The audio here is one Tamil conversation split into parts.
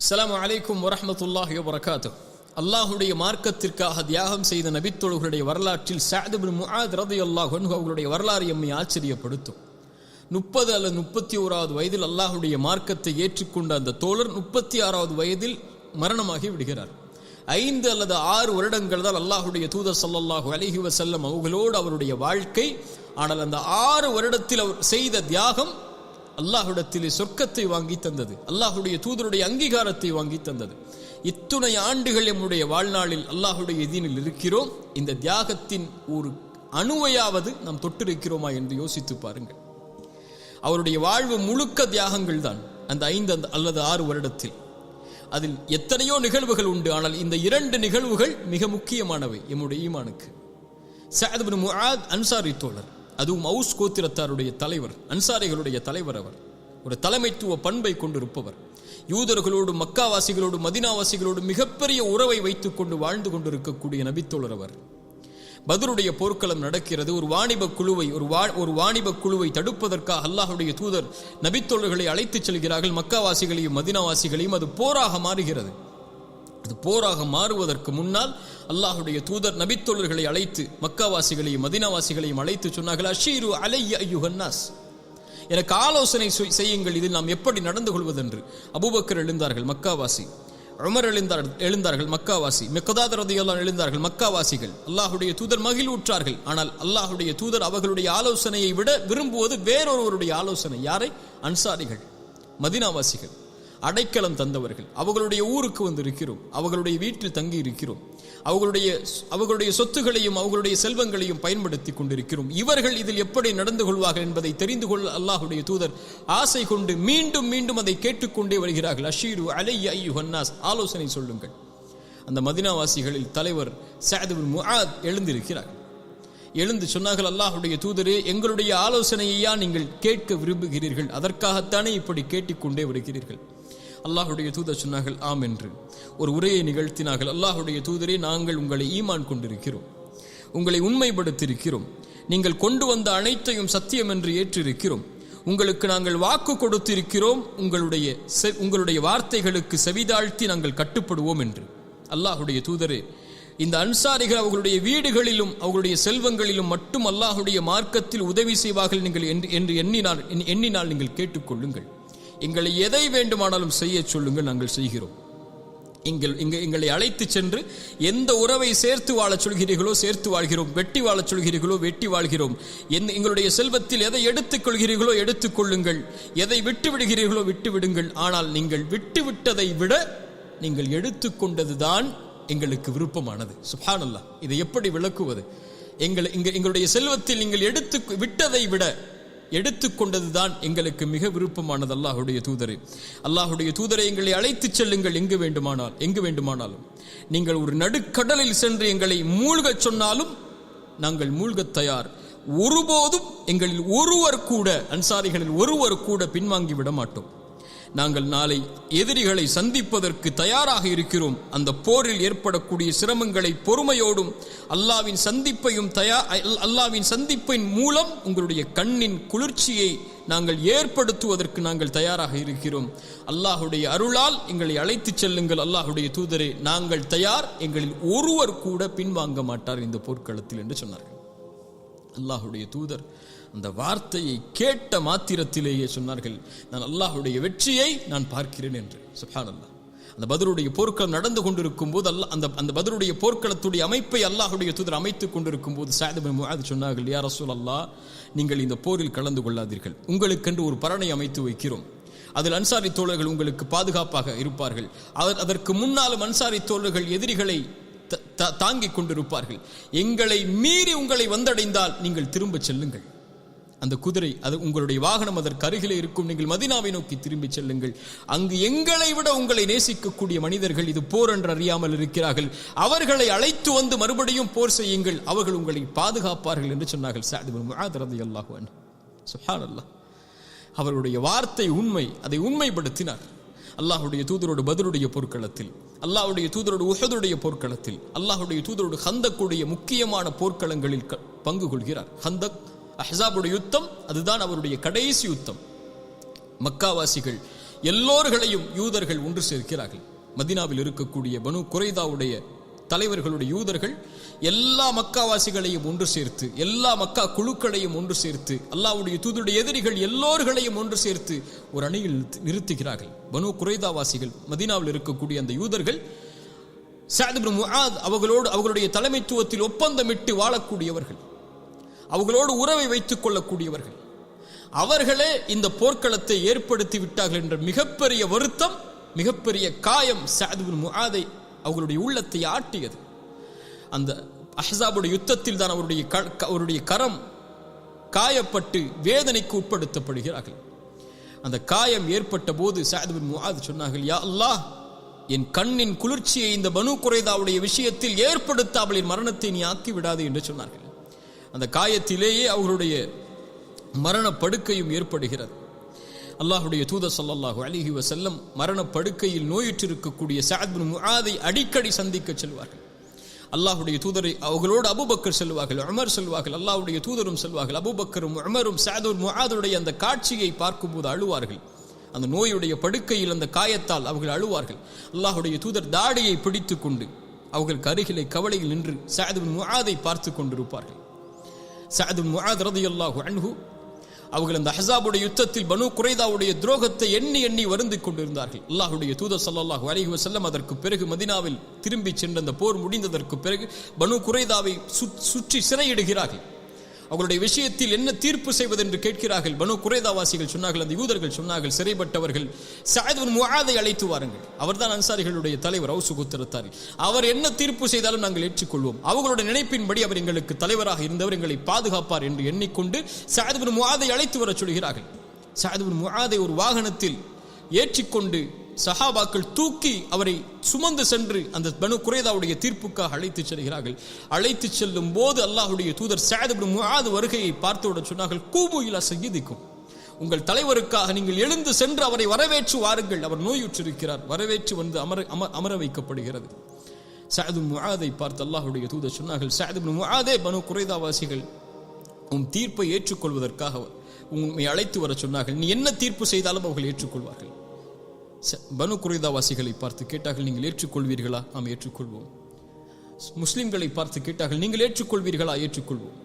அஸ்லாம் அலைக்கும் வரமத்துல்லாஹி வரகாத்து அல்லாஹுடைய மார்க்கத்திற்காக தியாகம் செய்த நபித்தோழர்களுடைய வரலாற்றில் சாதிபின் முஹாத் ரதியல்லாஹு அன்ஹு அவர்களுடைய வரலாறு எம்மை ஆச்சரியப்படுத்தும். முப்பது அல்லது முப்பத்தி ஓராவது வயதில் அல்லாஹுடைய மார்க்கத்தை ஏற்றுக்கொண்ட அந்த தோழர் முப்பத்தி ஆறாவது வயதில் மரணமாகி விடுகிறார். ஐந்து அல்லது ஆறு வருடங்கள் தான் அல்லாஹுடைய தூதர் ஸல்லல்லாஹு அலைஹி வசல்லம் அவர்களோடு அவருடைய வாழ்க்கை ஆனால் அந்த ஆறு வருடத்தில் அவர் செய்த தியாகம் அல்லாஹுடத்திலே சொர்க்கத்தை வாங்கி தந்தது. அல்லாஹுடைய தூதருடைய அங்கீகாரத்தை வாங்கி தந்தது. இத்துணை ஆண்டுகள் நம்முடைய வாழ்நாளில் அல்லாஹுடைய எதினில் இருக்கிறோம். இந்த தியாகத்தின் ஒரு அணுவையாவது நாம் தொட்டிருக்கிறோமா என்று யோசித்து பாருங்கள். அவருடைய வாழ்வு முழுக்க தியாகங்கள் தான். அந்த ஐந்து அந்த அல்லது ஆறு வருடத்தில். அதில் எத்தனையோ நிகழ்வுகள் உண்டு. ஆனால் இந்த இரண்டு நிகழ்வுகள் மிக முக்கியமானவை எம்முடைய ஈமானுக்கு. சாதபின் முஆத் அன்சாரி தோழர். அதுவும் அவுஸ் கோத்திரத்தாருடைய தலைவர் அன்சாரிகளுடைய தலைவர் அவர். ஒரு தலைமைத்துவ பண்பை கொண்டிருப்பவர். யூதர்களோடு மக்காவாசிகளோடு மதினாவாசிகளோடு மிகப்பெரிய உறவை வைத்துக் கொண்டு வாழ்ந்து கொண்டிருக்கக்கூடிய நபித்தோழர் அவர். பதருடைய போர்க்களம் நடக்கிறது. ஒரு வாணிப குழுவை ஒரு வா ஒரு வாணிப குழுவை தடுப்பதற்காக அல்லாஹுடைய தூதர் நபித்தோழர்களை அழைத்துச் செல்கிறார்கள். மக்காவாசிகளையும் மதினாவாசிகளையும் அது போராக மாறுகிறது. அது போராக மாறுவதற்கு முன்னால் அல்லாஹுடைய தூதர் நபித்தோழர்களை அழைத்து மக்காவாசிகளையும் மதினாவாசிகளையும் அழைத்து சொன்னார்கள் அஷீரு அலைய ஐயுஹன்னாஸ் எனக்கு ஆலோசனை செய்- செய்யுங்கள் இதில் நாம் எப்படி நடந்து கொள்வதென்று. அபூபக்கர் எழுந்தார்கள் மக்காவாசி. உமர் எழுந்தார் எழுந்தார்கள் மக்காவாசி. மெக்கதாத் ரதியெல்லாம் எழுந்தார்கள் மக்காவாசிகள். அல்லாஹுடைய தூதர் மகிழ்வுற்றார்கள். ஆனால் அல்லாஹுடைய தூதர் அவர்களுடைய ஆலோசனையை விட விரும்புவது வேறொருவருடைய ஆலோசனை. யாரை? அன்சாரிகள் மதினாவாசிகள். அடைக்கலம் தந்தவர்கள். அவர்களுடைய ஊருக்கு வந்து இருக்கிறோம் அவர்களுடைய வீட்டில் தங்கி இருக்கிறோம் அவர்களுடைய அவர்களுடைய சொத்துகளையும் அவர்களுடைய செல்வங்களையும் பயன்படுத்தி கொண்டிருக்கிறோம். இவர்கள் இதில் எப்படி நடந்து கொள்வார்கள் என்பதை தெரிந்து கொள்ள அல்லாஹுடைய தூதர் ஆசை கொண்டு மீண்டும் மீண்டும் அதை கேட்டுக்கொண்டே வருகிறார்கள். அஷீரு அலைய ஐயு ஹன்னாஸ் ஆலோசனை சொல்லுங்கள். அந்த மதினாவாசிகளில் தலைவர் சஅத் பின் முஆத் எழுந்திருக்கிறார். எழுந்து சொன்னார்கள் அல்லாஹுடைய தூதரே எங்களுடைய ஆலோசனையையா நீங்கள் கேட்க விரும்புகிறீர்கள். அதற்காகத்தானே இப்படி கேட்டுக்கொண்டே வருகிறீர்கள்? அல்லாஹுடைய தூதர் சொன்னார்கள் ஆம் என்று. ஒரு உரையை நிகழ்த்தினார்கள் அல்லாஹுடைய தூதரே நாங்கள் உங்களை ஈமான் கொண்டிருக்கிறோம். உங்களை உண்மைப்படுத்தியிருக்கிறோம். நீங்கள் கொண்டு வந்த அனைத்தையும் சத்தியம் என்று ஏற்றிருக்கிறோம். உங்களுக்கு நாங்கள் வாக்கு கொடுத்திருக்கிறோம். உங்களுடைய செ- உங்களுடைய வார்த்தைகளுக்கு செவிதாழ்த்தி நாங்கள் கட்டுப்படுவோம் என்று. அல்லாஹுடைய தூதரே இந்த அன்சாரிகள் அவர்களுடைய வீடுகளிலும் அவர்களுடைய செல்வங்களிலும் மட்டும் அல்லாஹுடைய மார்க்கத்தில் உதவி செய்வார்கள் நீங்கள் என்று என்று எண்ணினால் எண்ணினால் நீங்கள் கேட்டுக்கொள்ளுங்கள். எங்களை எதை வேண்டுமானாலும் செய்ய சொல்லுங்கள் நாங்கள் செய்கிறோம். எங்கள் இங்க எங்களை அழைத்து சென்று எந்த உறவை சேர்த்து வாழச் சொல்கிறீர்களோ சேர்த்து வாழ்கிறோம். வெட்டி வாழச் சொல்கிறீர்களோ வெட்டி வாழ்கிறோம். என் எங்களுடைய செல்வத்தில் எதை எடுத்துக் கொள்கிறீர்களோ எடுத்துக்கொள்ளுங்கள் எதை விட்டு விடுகிறீர்களோ விட்டு விடுங்கள் ஆனால் நீங்கள் விட்டு விட்டதை விட நீங்கள் எடுத்துக்கொண்டதுதான் எங்களுக்கு விருப்பமானது. சுப்ஹானல்லாஹ் இதை எப்படி விளக்குவது? எங்கள் இங்க எங்களுடைய செல்வத்தில் நீங்கள் எடுத்து விட்டதை விட எடுத்துக்கொண்டதுதான் எங்களுக்கு மிக விருப்பமானது அல்லாஹுடைய தூதரே. அல்லாஹுடைய தூதரை எங்களை அழைத்துச் செல்லுங்கள். எங்கு வேண்டுமானால் எங்கு வேண்டுமானாலும். நீங்கள் ஒரு நடுக்கடலில் சென்று எங்களை மூழ்கச் சொன்னாலும் நாங்கள் மூழ்கத் தயார். ஒருபோதும் எங்களில் ஒருவர் கூட அன்சாரிகளில் ஒருவர் கூட பின்வாங்கி விட மாட்டோம். நாங்கள் நாளை எதிரிகளை சந்திப்பதற்கு தயாராக இருக்கிறோம். அந்த போரில் ஏற்படக்கூடிய சிரமங்களை பொறுமையோடும் அல்லாவின் சந்திப்பையும் தயா அல்லாவின் சந்திப்பின் மூலம் உங்களுடைய கண்ணின் குளிர்ச்சியை நாங்கள் ஏற்படுத்துவதற்கு நாங்கள் தயாராக இருக்கிறோம். அல்லாஹுடைய அருளால் எங்களை அழைத்துச் செல்லுங்கள். அல்லாஹுடைய தூதரே நாங்கள் தயார். எங்களில் ஒருவர் கூட பின்வாங்க மாட்டார் இந்த போர்க்களத்தில் என்று சொன்னார்கள். அல்லாஹுடைய தூதர் அந்த வார்த்தையை கேட்ட மாத்திரத்திலேயே சொன்னார்கள் நான் அல்லாஹுடைய வெற்றியை நான் பார்க்கிறேன் என்று. சுப்ஹானல்லாஹ் அந்த பதிலுடைய போர்க்களம் நடந்து கொண்டிருக்கும் போது அல்லாஹ் அந்த அந்த பதிலுடைய போர்க்களத்துடைய அமைப்பை அல்லாஹுடைய தூதர் அமைத்துக் கொண்டிருக்கும் போது சாயதபின் சொன்னார்கள் யார் ரசூல் அல்லா நீங்கள் இந்த போரில் கலந்து கொள்ளாதீர்கள். உங்களுக்கென்று ஒரு பரணை அமைத்து வைக்கிறோம். அதில் அன்சாரி தோழர்கள் உங்களுக்கு பாதுகாப்பாக இருப்பார்கள். அவர் அதற்கு முன்னாலும் அன்சாரி தோழர்கள் எதிரிகளை த- த- தாங்கிக் கொண்டிருப்பார்கள். எங்களை மீறி உங்களை வந்தடைந்தால் நீங்கள் திரும்பச் செல்லுங்கள். அந்த குதிரை அது உங்களுடைய வாகனம் அதற்கு அருகிலே இருக்கும். நீங்கள் மதினாவை நோக்கி திரும்பிச் செல்லுங்கள். அங்கு எங்களை விட உங்களை நேசிக்கக்கூடிய மனிதர்கள் இது போர் என்று அறியாமல் இருக்கிறார்கள். அவர்களை அழைத்து வந்து மறுபடியும் போர் செய்யுங்கள். அவர்கள் உங்களை பாதுகாப்பார்கள் என்று சொன்னார்கள். சஅத் பின் முஆத் ரலியல்லாஹு அவருடைய வார்த்தை உண்மை அதை உண்மைப்படுத்தினார். அல்லாஹுடைய தூதரோடு பதிலுடைய பொற்களத்தில் அல்லாஹுடைய தூதரோடு உஹதுடைய போர்க்களத்தில் அல்லாஹுடைய தூதரோடு ஹந்தக்குடைய முக்கியமான போர்க்களங்களில் க- பங்கு கொள்கிறார் ஹந்தக் அஹ்ஸாபுடைய யுத்தம் அதுதான் அவருடைய கடைசி யுத்தம். மக்காவாசிகள் எல்லோர்களையும் யூதர்கள் ஒன்று சேர்க்கிறார்கள். மதினாவில் இருக்கக்கூடிய பனு குறைதாவுடைய தலைவர்களுடைய யூதர்கள் எல்லா மக்காவாசிகளையும் ஒன்று சேர்த்து எல்லா மக்கா குழுக்களையும் ஒன்று சேர்த்து அல்லாவுடைய தூதருடைய எதிரிகள் எல்லோர்களையும் ஒன்று சேர்த்து ஒரு அணியில் நிறுத்துகிறார்கள். பனு குறைதாவாசிகள் மதினாவில் இருக்கக்கூடிய அந்த யூதர்கள் சாதிபின் முஹாத் அவர்களோடு அவர்களுடைய தலைமைத்துவத்தில் ஒப்பந்தமிட்டு வாழக்கூடியவர்கள். அவர்களோடு உறவை வைத்துக் கொள்ளக்கூடியவர்கள். அவர்களே இந்த போர்க்களத்தை ஏற்படுத்தி விட்டார்கள் என்ற மிகப்பெரிய வருத்தம் மிகப்பெரிய காயம் சாதுபின் முகாதை அவர்களுடைய உள்ளத்தை ஆட்டியது. அந்த அஹ்ஸாபுடைய யுத்தத்தில் தான் அவருடைய க- அவருடைய கரம் காயப்பட்டு வேதனைக்கு உட்படுத்தப்படுகிறார்கள். அந்த காயம் ஏற்பட்ட போது சாதுபின் முகாது சொன்னார்கள் யா அல்லாஹ் என் கண்ணின் குளிர்ச்சியை இந்த பனு குறைதாவுடைய விஷயத்தில் ஏற்படுத்த என் மரணத்தை நீ ஆக்கி விடாது என்று சொன்னார்கள். அந்த காயத்திலேயே அவர்களுடைய மரணப்படுக்கையும் ஏற்படுகிறது. அல்லாஹுடைய தூதர் சல்லாஹூ அலிஹி வசல்லம் மரணப்படுக்கையில் படுக்கையில் சாத்பின் சஅத் அடிக்கடி சந்திக்க செல்வார்கள். அல்லாஹுடைய தூதரை அவர்களோடு அபுபக்கர் செல்வார்கள் அமர் செல்வார்கள் அல்லாஹுடைய தூதரும் செல்வார்கள். அபூபக்கரும் அமரும் சஅதுர் முஆதுடைய அந்த காட்சியை பார்க்கும்போது அழுவார்கள். அந்த நோயுடைய படுக்கையில் அந்த காயத்தால் அவர்கள் அழுவார்கள். அல்லாஹுடைய தூதர் தாடியை பிடித்து கொண்டு அவர்களுக்கு அருகிலே கவலையில் நின்று சாதுவின் பின் பார்த்து கொண்டிருப்பார்கள். சஅது முஆத் ரலியல்லாஹு அன்ஹு அவர்கள் அந்த ஹசாபுடைய யுத்தத்தில் பனு குறைதாவுடைய துரோகத்தை எண்ணி எண்ணி வருந்து கொண்டிருந்தார்கள். அல்லாஹுடைய தூதர் சல்லாஹு அலைஹி வசல்லம் அதற்கு பிறகு மதினாவில் திரும்பி சென்ற அந்த போர் முடிந்ததற்கு பிறகு பனு குறைதாவை சுத்- சுற்றி சிறையிடுகிறார்கள். அவர்களுடைய விஷயத்தில் என்ன தீர்ப்பு செய்வது என்று கேட்கிறார்கள்? பனு குறைதாவாசிகள் சொன்னார்கள் அந்த யூதர்கள் சொன்னார்கள் சிறைப்பட்டவர்கள். சஅத் முகாதை அழைத்து வாருங்கள். அவர்தான் அன்சாரிகளுடைய தலைவர் ஹவுசு குத்தரத்தாரி அவர் என்ன தீர்ப்பு செய்தாலும் நாங்கள் ஏற்றுக்கொள்வோம். அவர்களுடைய நினைப்பின்படி அவர் எங்களுக்கு தலைவராக இருந்தவர் எங்களை பாதுகாப்பார் என்று எண்ணிக்கொண்டு சஅத் முகாதை அழைத்து வரச் சொல்கிறார்கள். சஅத் முகாதை ஒரு வாகனத்தில் ஏற்றிக்கொண்டு சஹாபாக்கள் தூக்கி அவரை சுமந்து சென்று அந்த பனு குறைதாவுடைய தீர்ப்புக்காக அழைத்து செல்கிறார்கள். அழைத்து செல்லும் போது அல்லாஹுடைய தூதர் சஅத் பின் முஆத் வருகையை பார்த்தவுடன் சொன்னார்கள் கூபுயிலா இலா உங்கள் தலைவருக்காக நீங்கள் எழுந்து சென்று அவரை வரவேற்று வாருங்கள். அவர் நோயுற்றிருக்கிறார். வரவேற்று வந்து அமர அம- அமர வைக்கப்படுகிறது. சாது முகாதை பார்த்து அல்லாஹுடைய தூதர் சொன்னார்கள் சாது முகாதே பனு குறைதாவாசிகள் உன் தீர்ப்பை ஏற்றுக்கொள்வதற்காக உண்மை அழைத்து வர சொன்னார்கள். நீ என்ன தீர்ப்பு செய்தாலும் அவர்கள் ஏற்றுக்கொள்வார்கள். பனு குறைதாவாசிகளை பார்த்து கேட்டார்கள் நீங்கள் ஏற்றுக்கொள்வீர்களா? நாம் ஏற்றுக்கொள்வோம். முஸ்லிம்களை பார்த்து கேட்டார்கள் நீங்கள் ஏற்றுக்கொள்வீர்களா? ஏற்றுக்கொள்வோம்.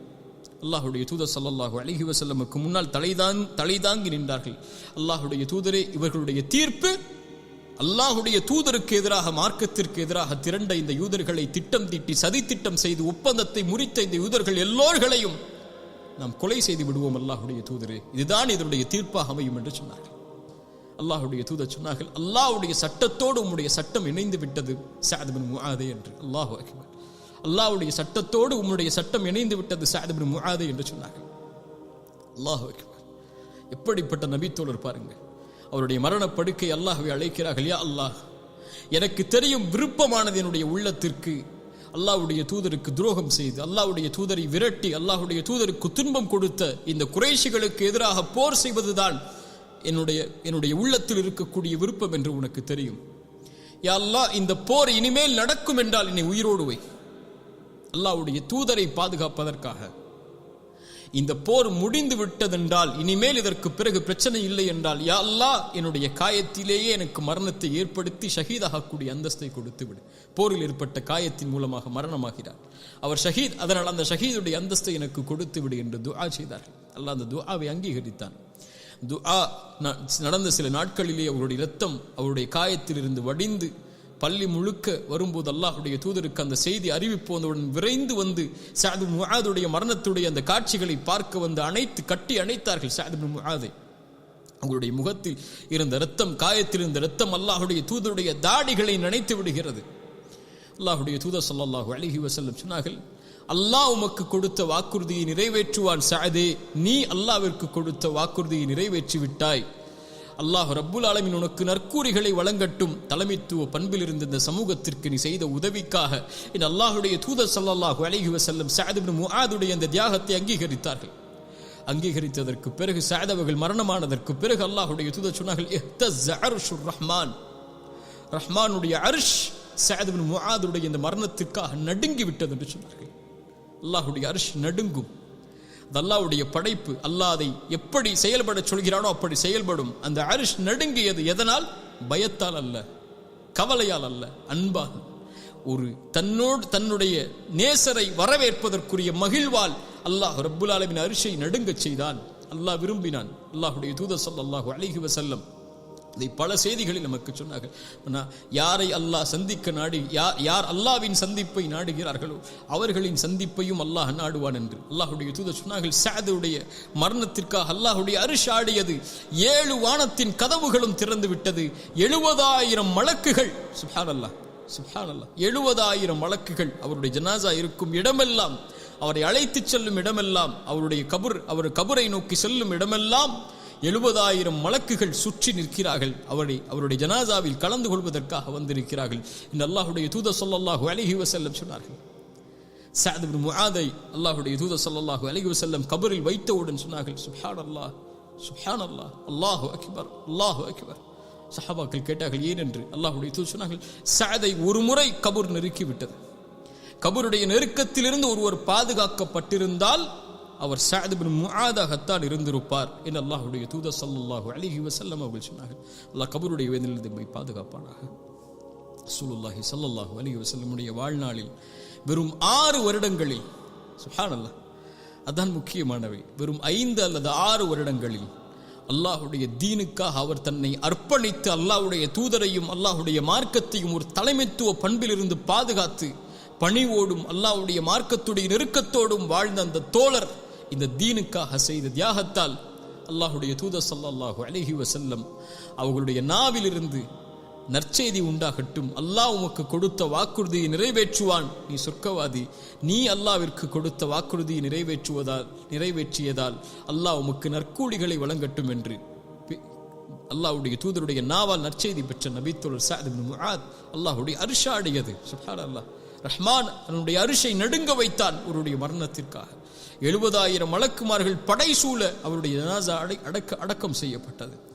அல்லாஹுடைய தூதர் சல்லாஹூ அலஹி வசல்லமுக்கு முன்னால் தலைதான் தலைதாங்கி நின்றார்கள். அல்லாஹுடைய தூதரே இவர்களுடைய தீர்ப்பு அல்லாஹுடைய தூதருக்கு எதிராக மார்க்கத்திற்கு எதிராக திரண்ட இந்த யூதர்களை திட்டம் தீட்டி சதி திட்டம் செய்து ஒப்பந்தத்தை முறித்த இந்த யூதர்கள் எல்லோர்களையும் நாம் கொலை செய்து விடுவோம் அல்லாஹுடைய தூதரே. இதுதான் இதனுடைய தீர்ப்பாக அமையும் என்று சொன்னார்கள். அல்லாஹுடைய தூதர் சொன்னார்கள் அல்லாஹுடைய சட்டத்தோடு உம்முடைய சட்டம் இணைந்து விட்டது. சஅத் பின் என்று. அல்லாஹு அக்பர். அல்லாஹுடைய சட்டத்தோடு உம்முடைய சட்டம் இணைந்து விட்டது சஅத் பின் என்று சொன்னார்கள். அல்லாஹ் அக்பர். எப்படிப்பட்ட நபித்தோழர் பாருங்க அவருடைய மரணப்படுக்கை அல்லாஹுவை அழைக்கிறார்கள் யா அல்லாஹ் எனக்கு தெரியும் விருப்பமானது என்னுடைய உள்ளத்திற்கு. அல்லாவுடைய தூதருக்கு துரோகம் செய்து அல்லாவுடைய தூதரை விரட்டி அல்லாஹுடைய தூதருக்கு துன்பம் கொடுத்த இந்த குறைஷிகளுக்கு எதிராக போர் செய்வதுதான் என்னுடைய என்னுடைய உள்ளத்தில் இருக்கக்கூடிய விருப்பம் என்று உனக்கு தெரியும். யாழ்லா இந்த போர் இனிமேல் நடக்கும் என்றால் என்னை உயிரோடு வை. அல்லாவுடைய தூதரை பாதுகாப்பதற்காக. இந்த போர் முடிந்து விட்டதென்றால் இனிமேல் இதற்கு பிறகு பிரச்சனை இல்லை என்றால் யா என்னுடைய காயத்திலேயே எனக்கு மரணத்தை ஏற்படுத்தி ஷஹீதாகக்கூடிய அந்தஸ்தை கொடுத்து விடு. போரில் ஏற்பட்ட காயத்தின் மூலமாக மரணமாகிறார். அவர் ஷஹீத் அதனால் அந்த ஷஹீதுடைய அந்தஸ்தை எனக்கு கொடுத்து விடு என்று துஆ செய்தார் அல்லாஹ் அந்த துஆவை அங்கீகரித்தான். துஆ ந- நடந்த சில நாட்களிலே அவருடைய இரத்தம் அவருடைய காயத்திலிருந்து வடிந்து பள்ளி முழுக்க வரும்போது அல்லாஹுடைய தூதருக்கு அந்த செய்தி அறிவிப்பு வந்தவுடன் விரைந்து வந்து சாது முஆதுடைய மரணத்துடைய அந்த காட்சிகளை பார்க்க வந்து அணைத்து கட்டி அணைத்தார்கள் சாது முஆதை. அவங்களுடைய முகத்தில் இருந்த இரத்தம் காயத்தில் இருந்த இரத்தம் அல்லாஹுடைய தூதருடைய தாடிகளை நினைத்து விடுகிறது. அல்லாஹுடைய தூதர் ஸல்லல்லாஹு அலைஹி வசல்லம் சொன்னார்கள் அல்லாஹ் உமக்கு கொடுத்த வாக்குறுதியை நிறைவேற்றுவான் சாதே. நீ அல்லாவிற்கு கொடுத்த வாக்குறுதியை நிறைவேற்றி விட்டாய் அல்லாஹ் ரப்புல் ஆலமின் உனக்கு நற்கூறிகளை வழங்கட்டும். தலைமைத்துவ பண்பில் இருந்த இந்த சமூகத்திற்கு நீ செய்த உதவிக்காக என் அல்லாஹுடைய தூதர் சல்லாஹு அலைஹி வசல்லம் சஅத் முஆதுடைய அந்த தியாகத்தை அங்கீகரித்தார்கள். அங்கீகரித்ததற்கு பிறகு சாதவர்கள் மரணமானதற்கு பிறகு அல்லாஹுடைய தூதர் சொன்னார்கள் ரஹ்மான். ரஹ்மானுடைய அர்ஷ் சஅத் முஆதுடைய இந்த மரணத்திற்காக நடுங்கி விட்டது என்று சொன்னார்கள். அல்லாஹுடைய அரிஷ் நடுங்கும். அது படைப்பு. அல்லாதை எப்படி செயல்பட சொல்கிறானோ அப்படி செயல்படும். அந்த அரிஷ் நடுங்கியது எதனால்? பயத்தால் அல்ல. கவலையால் அல்ல. அன்பால் ஒரு தன்னோடு தன்னுடைய நேசரை வரவேற்பதற்குரிய மகிழ்வால் அல்லாஹ் ரப்புல் அலமின் அரிசை நடுங்கச் செய்தான். அல்லாஹ் விரும்பினான். அல்லாஹுடைய தூதர் ஸல்லல்லாஹு அலைஹி வசல்லம் இதை பல செய்திகளில் நமக்கு சொன்னார்கள். யாரை அல்லாஹ் சந்திக்க நாடி யார் யார் அல்லாஹ்வின் சந்திப்பை நாடுகிறார்களோ அவர்களின் சந்திப்பையும் அல்லாஹ் நாடுவான் என்று. அல்லாஹுடைய தூதர் சொன்னார்கள் சாதுடைய மரணத்திற்காக அல்லாஹுடைய அரிஷ் ஆடியது ஏழு வானத்தின் கதவுகளும் திறந்து விட்டது. எழுபதாயிரம் மலக்குகள் சுஹான் அல்லாஹ் சுஹான் அல்லாஹ் எழுபதாயிரம் வழக்குகள் அவருடைய ஜனாசா இருக்கும் இடமெல்லாம் அவரை அழைத்துச் செல்லும் இடமெல்லாம் அவருடைய கபுர் அவர் கபரை நோக்கி செல்லும் இடமெல்லாம் எழுபதாயிரம் மலக்குகள் சுற்றி நிற்கிறார்கள். அவரை அவருடைய ஜனாசாவில் கலந்து கொள்வதற்காக வந்திருக்கிறார்கள். இந்த அல்லாஹுடைய தூத சொல்லல்லாஹு அலைஹி வசல்லம் சொன்னார்கள். சஅத் இப்னு அல்லாஹுடைய அல்லாஹ்வுடைய சொல்லல்லாஹு ஸல்லல்லாஹு வசல்லம் கபரில் வைத்தவுடன் சொன்னார்கள் சுஹான் அல்லாஹ் சுஹான் அல்லாஹ் அல்லாஹு அக்பர் அல்லாஹு அக்பர். சஹாபாக்கள் கேட்டார்கள் ஏன் என்று அல்லாஹுடைய தூத சொன்னார்கள் சாதை ஒரு முறை கபூர் நெருக்கிவிட்டது. கபருடைய நெருக்கத்திலிருந்து ஒருவர் பாதுகாக்கப்பட்டிருந்தால் அவர் சஅத் இப்னு முஆதாகத்தான் இருந்திருப்பார் என்று அல்லாஹுடைய தூத சல்லாஹூ அலிஹி வசல்லம் அவர்கள் சொன்னார்கள். அல்லாஹ் கபருடைய வேதனிலிருந்து போய் பாதுகாப்பானாக. ரசூலுல்லாஹி சல்லாஹூ அலைஹி வசல்லமுடைய வாழ்நாளில் வெறும் ஆறு வருடங்களில் சுப்ஹானல்லாஹ் அதான் முக்கியமானவை. வெறும் ஐந்து அல்லது ஆறு வருடங்களில் அல்லாஹுடைய தீனுக்காக அவர் தன்னை அர்ப்பணித்து அல்லாஹ்வுடைய தூதரையும் அல்லாஹுடைய மார்க்கத்தையும் ஒரு தலைமைத்துவ பண்பிலிருந்து பாதுகாத்து பணிவோடும் அல்லாஹுடைய மார்க்கத்துடைய நெருக்கத்தோடும் வாழ்ந்த அந்த தோழர் இந்த தீனுக்காக செய்த தியாகத்தால் அல்லாஹ்வுடைய தூதர் சல்லாஹு அலஹி வசல்லம் அவர்களுடைய நாவிலிருந்து நற்செய்தி உண்டாகட்டும். அல்லாஹ் உமக்கு கொடுத்த வாக்குறுதியை நிறைவேற்றுவான். நீ சொர்க்கவாதி. நீ அல்லாவிற்கு கொடுத்த வாக்குறுதியை நிறைவேற்றுவதால் நிறைவேற்றியதால் அல்லாஹ் உமக்கு நற்கூலிகளை வழங்கட்டும் என்று. அல்லாஹுடைய அல்லாஹ்வுடைய தூதருடைய நாவால் நற்செய்தி பெற்ற நபித்தோழர் சாத் முஹாத் அல்லாஹுடைய அரிஷா அடையது. சுப்ஹான் அல்லாஹ் ரஹ்மான் அவனுடைய அரிசை நடுங்க வைத்தான். அவருடைய மரணத்திற்காக. எழுபதாயிரம் மலக்குமார்கள் படைசூழ அவருடைய ஜனாசா அடை அடக்க அடக்கம் செய்யப்பட்டது.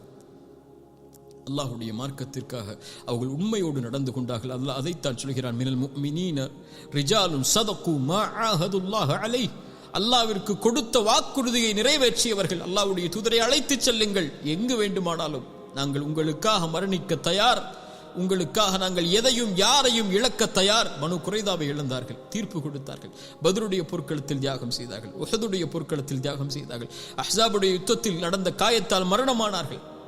அல்லாஹுடைய மார்க்கத்திற்காக அவர்கள் உண்மையோடு நடந்து கொண்டார்கள். அல்லாஹ் அதைத்தான் சொல்கிறான் மினல் முஃமினீன ரிஜாலுன் சதகு மா ஆஹதுல்லாஹ் அலை அல்லாவிற்கு கொடுத்த வாக்குறுதியை நிறைவேற்றியவர்கள் அல்லாவுடைய தூதரை அழைத்துச் செல்லுங்கள். எங்கு வேண்டுமானாலும் நாங்கள் உங்களுக்காக மரணிக்க தயார். உங்களுக்காக நாங்கள் எதையும் யாரையும் இழக்க தயார். மனு குறைதாவை இழந்தார்கள். தீர்ப்பு கொடுத்தார்கள். பதருடைய பொருட்களத்தில் தியாகம் செய்தார்கள். உஹதுடைய பொருட்களத்தில் தியாகம் செய்தார்கள். அஹ்ஸாபுடைய யுத்தத்தில் நடந்த காயத்தால் மரணமானார்கள்.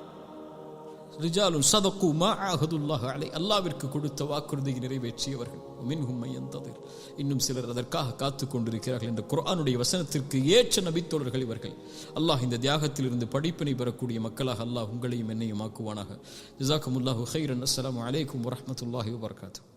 ரிஜாலுன் சதக்கு மா அஹதுல்லாஹ் அலை அல்லாவிற்கு கொடுத்த வாக்குறுதியை நிறைவேற்றியவர்கள். மின்ஹும் மையந்ததிர் இன்னும் சிலர் அதற்காக காத்து கொண்டிருக்கிறார்கள். என்ற குரானுடைய வசனத்திற்கு ஏற்ற நபித்தோழர்கள் இவர்கள். அல்லாஹ் இந்த தியாகத்தில் இருந்து படிப்பினை பெறக்கூடிய மக்களாக அல்லாஹ் உங்களையும் என்னையும் ஆக்குவானாக. ஜிசாக்கமுல்லாஹு ஹைரன் அஸ்லாம் அலைக்கும் வரமத்துல்லாஹி வபரகாத்துஹு.